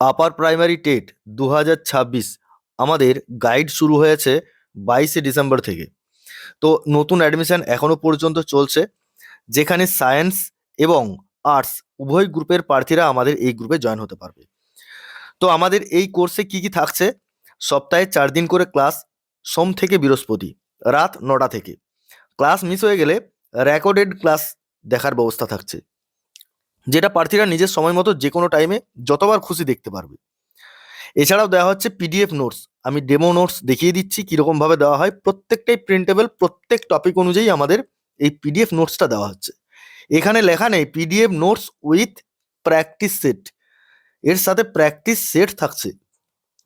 Upper primary TET দু হাজার ছাব্বিশ আমাদের গাইড শুরু হয়েছে বাইশে ডিসেম্বর থেকে। তো নতুন অ্যাডমিশন এখনও পর্যন্ত চলছে, যেখানে সায়েন্স এবং আর্টস উভয় গ্রুপের প্রার্থীরা আমাদের এই গ্রুপে জয়েন হতে পারবে। তো আমাদের এই কোর্সে কি কি থাকছে? সপ্তাহে চার দিন করে ক্লাস সোম থেকে বৃহস্পতি, রাত নটা থেকে। ক্লাস মিস হয়ে গেলে রেকর্ডেড ক্লাস দেখার ব্যবস্থা থাকছে। যেটা প্রার্থীরা নিজের সময় মতো যে কোনো টাইমে যতবার খুশি দেখতে পারবে। এছাড়াও দেওয়া হচ্ছে পিডিএফ নোটস আমি ডেমো নোটস দেখিয়ে দিচ্ছি, কীরকমভাবে দেওয়া হয়। প্রত্যেকটাই প্রিন্টেবল প্রত্যেক টপিক অনুযায়ী আমাদের এই পিডিএফ নোটসটা দেওয়া হচ্ছে। এখানে লেখা নেই PDF notes with practice set এর সাথে প্র্যাকটিস সেট থাকছে।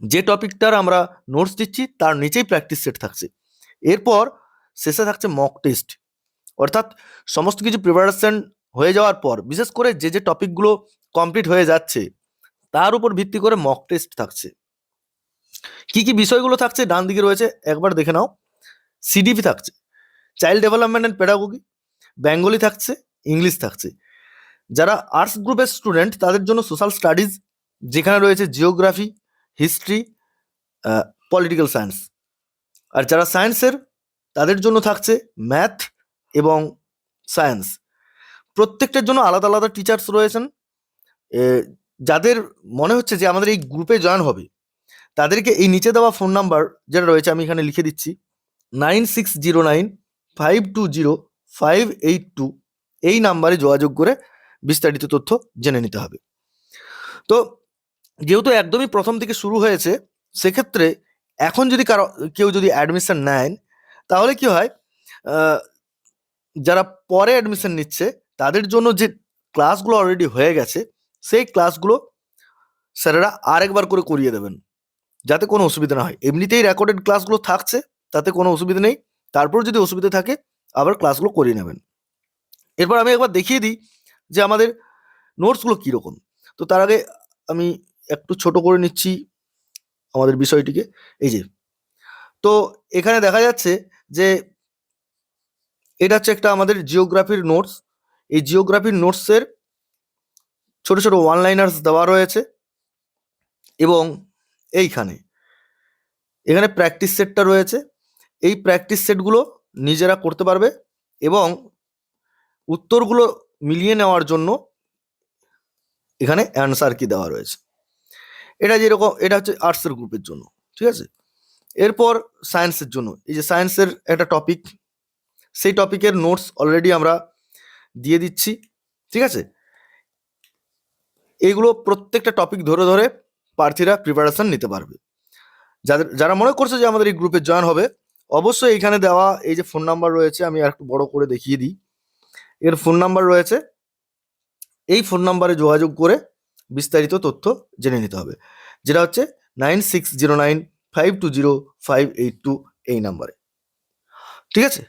যে টপিকটার আমরা নোটস দিচ্ছি, তার নিচেই প্র্যাকটিস সেট থাকছে। এরপর শেষে থাকছে মক টেস্ট অর্থাৎ সমস্ত কিছু প্রিপারেশন হয়ে যাওয়ার পর, বিশেষ করে যে যে টপিকগুলো কমপ্লিট হয়ে যাচ্ছে, তার উপর ভিত্তি করে মক টেস্ট থাকছে। কি কি বিষয়গুলো থাকছে ডান দিকে রয়েছে, একবার দেখে নাও। সিডিপি থাকছে child development and pedagogy Bengali থাকছে ইংলিশ থাকছে। যারা আর্টস গ্রুপের স্টুডেন্ট তাদের জন্য সোশ্যাল স্টাডিজ যেখানে রয়েছে জিওগ্রাফি হিস্ট্রি পলিটিক্যাল সায়েন্স আর যারা সায়েন্সের তাদের জন্য থাকছে ম্যাথ এবং সায়েন্স প্রত্যেকটার জন্য আলাদা আলাদা টিচার্স রয়েছেন। যাদের মনে হচ্ছে যে আমাদের এই গ্রুপে জয়েন হবে, তাদেরকে এই নিচে দেওয়া ফোন নাম্বার যেটা রয়েছে আমি এখানে লিখে দিচ্ছি nine six zero nine five two zero five eight two এই নাম্বারে যোগাযোগ করে বিস্তারিত তথ্য জেনে নিতে হবে। তো, যেহেতু একদমই প্রথম থেকে শুরু হয়েছে, সেক্ষেত্রে এখন যদি কারও, কেউ যদি অ্যাডমিশন নেন তাহলে কি হয় যারা পরে অ্যাডমিশন নিচ্ছে তাদের জন্য যে ক্লাসগুলো অলরেডি হয়ে গেছে, সেই ক্লাসগুলো স্যারেরা আরেকবার করে করিয়ে দেবেন। যাতে কোনো অসুবিধা না হয়। এমনিতেই রেকর্ডেড ক্লাসগুলো থাকছে, তাতে কোনো অসুবিধা নেই। তারপর যদি অসুবিধা থাকে, আবার ক্লাসগুলো করিয়ে নেবেন। এরপর আমি একবার দেখিয়ে দিই যে আমাদের নোটসগুলো কীরকম। তো তার আগে আমি একটু ছোট করে নিচ্ছি আমাদের বিষয়টিকে। এই যে, তো এখানে দেখা যাচ্ছে যে এটা হচ্ছে একটা আমাদের জিওগ্রাফির নোটস এই জিওগ্রাফির নোটসের ছোট ছোট ওয়ান লাইনার্স দেওয়া রয়েছে এবং এইখানে। এখানে প্র্যাকটিস সেটটা রয়েছে। এই প্র্যাকটিস সেটগুলো নিজেরা করতে পারবে এবং উত্তরগুলো মিলিয়ে নেওয়ার জন্য এখানে অ্যান্সার কি দেওয়া রয়েছে। এটা যেরকম, এটা হচ্ছে আর্টসের গ্রুপের জন্য, ঠিক আছে? এরপর সায়েন্সের জন্য, এই যে সায়েন্সের একটা টপিক সেই টপিকের নোটস অলরেডি আমরা দিয়ে দিচ্ছি, ঠিক আছে? এইগুলো প্রত্যেকটা টপিক ধরে ধরে প্রার্থীরা প্রিপারেশন নিতে পারবে। যাদের, যারা মনে করছে যে আমাদের এই গ্রুপে জয়েন হবে, অবশ্যই এখানে দেওয়া এই যে ফোন নাম্বার রয়েছে, আমি আর একটু বড় করে দেখিয়ে দিই। এর ফোন নাম্বার রয়েছে, এই ফোন নাম্বারে যোগাযোগ করে বিস্তারিত তথ্য জেনে নিতে হবে। যেটা হচ্ছে nine six zero nine five two zero five eight two এই নাম্বারে ঠিক আছে?